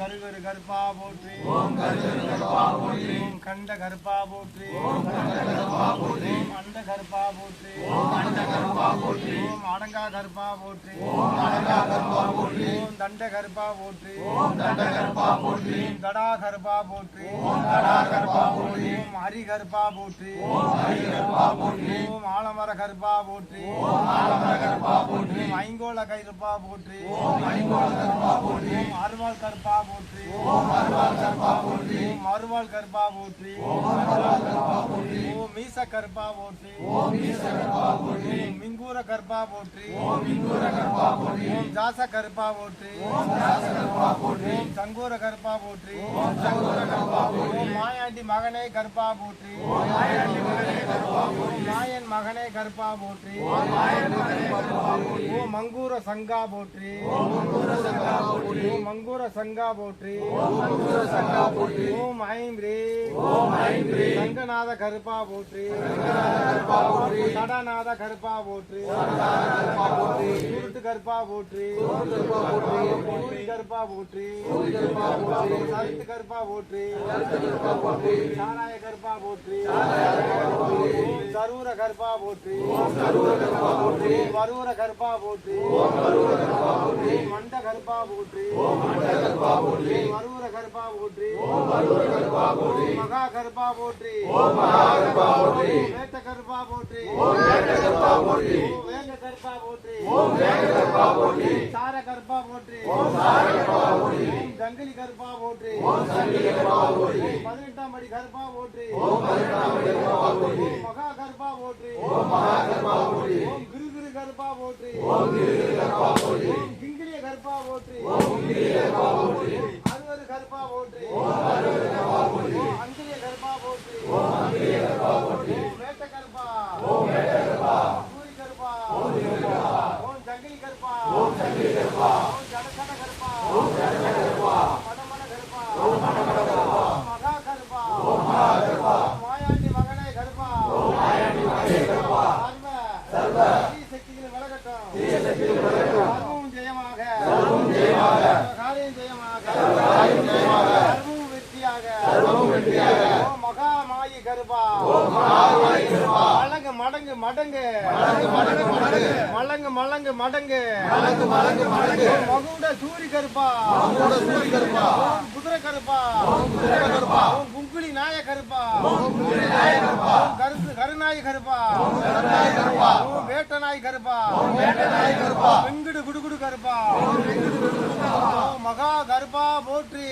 கருகரு கருப்பா போற்றி ஓம் கருகரு கருப்பா போற்றி ஓம் கண்ட கருப்பா போற்றி ஓம் கண்ட கருப்பா போற்றி ஓம் அண்ட கருப்பா போற்றி ஓம் அண்ட கருப்பா போற்றி ஓம் அடங்கா கருப்பா போற்றி ஓம் அடங்கா கருப்பா போற்றி ஓம் தண்ட கருப்பா போற்றி ஓம் தண்ட கருப்பா போற்றி ஓம் தடா கருப்பா போற்றி ஓம் தடா கருப்பா போற்றி ஓம் ஹரி கருப்பா போற்றி ஓம் ஹரி கருப்பா போற்றி ஓம் ஆலமர கருப்பா போற்றி ஓம் ஆலமர கருப்பா போற்றி ஓம் ஐங்கோல கருப்பா போற்றி ஓம் ஐங்கோல கருப்பா போற்றி ஓம் அருவாள் கருப்பா போற்றி ஓம் அருவாள் கருப்பா போற்றி ஓம் அருவாள் கருப்பா போற்றி ஓம் அருவாள் கருப்பா போற்றி ஓம் மீச கருப்பா போற்றி ஓம் மீச கருப்பா போற்றி ஓம் மிங்கூர கருப்பா போற்றி ஓம் மிங்கூர கருப்பா போற்றி ஓம் ஜாச கருப்பா போற்றி ஓம் ஜாச கருப்பா போற்றி ஓம் சங்கூர கருப்பா போற்றி ஓம் சங்கூர கருப்பா போற்றி ஓம் மாயாண்டி மகனே கருப்பா போற்றி ஓம் மாயாண்டி மகனே கருப்பா போற்றி மாயன் மகனே கருப்பா போற்றி ஓ மங்கூர சங்கா போற்றி ஓ மங்கூர சங்கா போற்றி ஓம் ஐம் ரே ரங்கநாத கருப்பா போற்றி சடநாத கருப்பா போற்றி சுருட்டு கருப்பா போற்றி கருப்பா போற்றி கருத்து கருப்பா போற்றி சாராய கருப்பா போற்றி கரூர கர்ப்பா போற்றி வரூர கர்ப்பா போற்றி மண்ட கர்ப்பா போற்றி வரூர கர்ப்பா போற்றி மகா கர்ப்பா போற்றி வேட்ட கர்ப்பா போற்றி வேங்க கர்ப்பா போற்றி சார கர்ப்பா போற்றி ஜங்கலி கர்ப்பா போற்றி பதினெட்டாம் படி கர்ப்பா போற்றி மகா ஓம் மகா கருப்பா போற்றி. ஓம் கிரு கிரு கருப்பா போற்றி. ஓம் கிரு கிரு கருப்பா போற்றி. ஓம் கிங்கிலிய கருப்பா போற்றி. ஓம் கிங்கிலிய கருப்பா போற்றி. அறுவரு கருப்பா போற்றி ஓம் அறுவரு கருப்பா போற்றி. ஓம் அங்கிலிய கருப்பா போற்றி. ஓம் அங்கிலிய கருப்பா போற்றி. ஓம் வேட்ட கருப்பா. ஓம் வேட்ட கருப்பா. சூரி கருப்பா. ஓம் கருப்பா. ஓம் ஜங்கிலி கருப்பா. ஓம் ஜங்கிலி கருப்பா. ஓம் சர்வமும் வெற்றியாக சர்வமும் வெற்றியாக மடங்கு மடங்கு மடங்கு மடங்கு மலங்கு மலங்கு மடங்கு மடங்கு மகுட சூரி கருப்பா. மகுட சூரி கருப்பா குதிரை கருப்பா குதிரை கருப்பா குங்குளி நாய கருப்பா குங்குளி நாய கருப்பா கருத்து கருநாய் கருப்பா கருநாய் கருப்பா வேட்ட நாய் கருப்பா வேட்ட நாய் கருப்பா வெங்குடு குடுகுடு கருப்பா வெங்குடு குடுகுடு மகா கர்பா போற்றி.